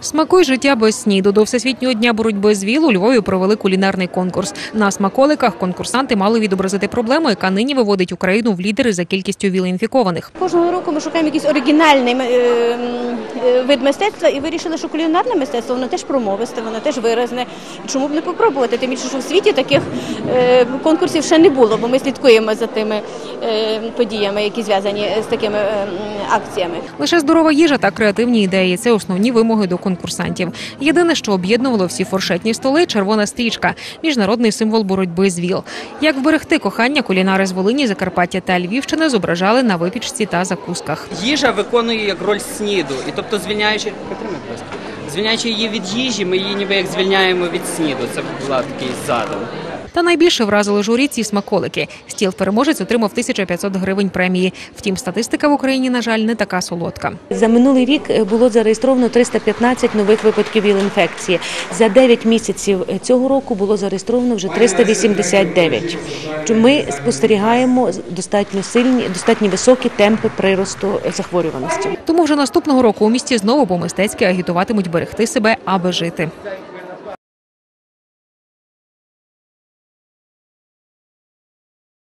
Смакуй життя без сніду. До всесвітнього дня боротьби з ВІЛ у Львові провели кулінарний конкурс. На смаколиках конкурсанти мали відобразити проблему, яка нині виводить Україну в лідери за кількістю ВІЛ-інфікованих. Кожного року ми шукаємо якийсь оригінальний е, е, вид мистецтва і вирішили, що кулінарне мистецтво воно теж промовисте, воно теж виразне. Чому б не попробувати? Тим більше, що в світі таких е, конкурсів ще не було, бо ми слідкуємо за тими подіями, які зв'язані з такими е, акціями. Лише здорова їжа та креативні ідеї це основні вимоги до конкурсантів. Єдине, що об'єднувало всі фуршетні столи червона стрічка міжнародний символ боротьби з ВІЛ. Як вберегти кохання, кулінари з Волині, Закарпаття та Львівщини зображали на випічці та закусках. Їжа виконує як роль сніду, і тобто звільняючи Підтримай, будь ласка. Звільняючи її від їжі, ми її ніби як звільняємо від сніду. Це була такий задум. Та найбільше вразили журі ці смаколики. Стіл переможець отримав 1500 гривень премії. Втім, статистика в Україні, на жаль, не така солодка. За минулий рік е, було зареєстровано 315 нових випадків ВІЛ-інфекції. За 9 місяців е, цього року було зареєстровано вже 389. Чому Ми спостерігаємо достатньо сильні, достатньо високі темпи приросту е, захворюваності. Тому вже наступного року у місті знову по-мистецьки агітуватимуть берегти себе, аби жити.